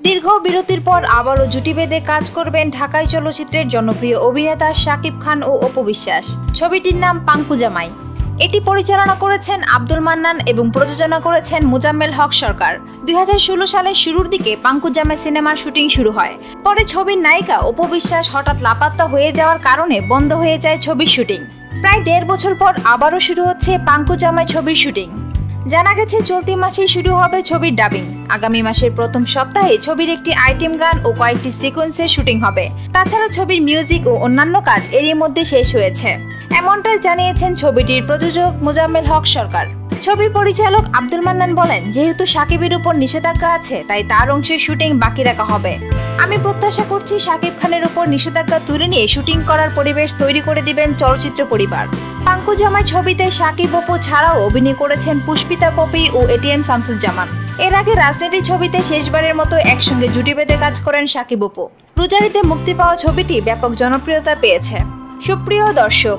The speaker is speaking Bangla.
দীর্ঘ বিরতির পর আবারও জুটি বেঁধে কাজ করবেন ঢাকাই চলচ্চিত্রের জনপ্রিয় অভিনেতা শাকিব খান ও অপবিশ্বাস ছবিটির নাম পাঙ্কু জামাই। এটি পরিচালনা করেছেন আব্দুল মান্নান এবং প্রযোজনা করেছেন মুজাম্মেল হক সরকার। দুই হাজার ষোলো সালের শুরুর দিকে পাঙ্কু জামাই সিনেমার শুটিং শুরু হয়। পরে ছবির নায়িকা অপবিশ্বাস হঠাৎ লাপাত্তা হয়ে যাওয়ার কারণে বন্ধ হয়ে যায় ছবির শুটিং। প্রায় দেড় বছর পর আবারও শুরু হচ্ছে পাঙ্কু জামাই ছবির শুটিং। জানা গেছে, চলতি মাসে শুরু হবে ছবির ডাবিং আগামী মাসের প্রথম সপ্তাহে ছবির একটি আইটেম গান ও কয়েকটি সিকোয়েন্সের শুটিং হবে। তাছাড়া ছবির মিউজিক ও অন্যান্য কাজ এরই মধ্যে শেষ হয়েছে। এমনটাই জানিয়েছেন ছবিটির প্রযোজক মোজাম্মেল হক সরকার। ছবির পরিচালক আব্দুল মান্নান বলেন, যেহেতু সাকিবের উপর নিষেধাজ্ঞা আছে, তাই তার অংশের শুটিং বাকি রাখা হবে। আমি প্রত্যাশা করছি সাকিব খানের উপর নিষেধাজ্ঞা তুলে নিয়ে শুটিং করার পরিবেশ তৈরি করে দিবেন চলচ্চিত্র পরিবার। পাঙ্কু জামাই ছবিতে সাকিব অপু ছাড়াও অভিনয় করেছেন পুষ্পিতা পপি ও এটিএম শামসুজ্জামান। এর আগে রাজনীতি ছবিতে শেষবারের মতো একসঙ্গে জুটি বেঁধে কাজ করেন সাকিব অপু। রুজারিতে মুক্তি পাওয়া ছবিটি ব্যাপক জনপ্রিয়তা পেয়েছে। সুপ্রিয় দর্শক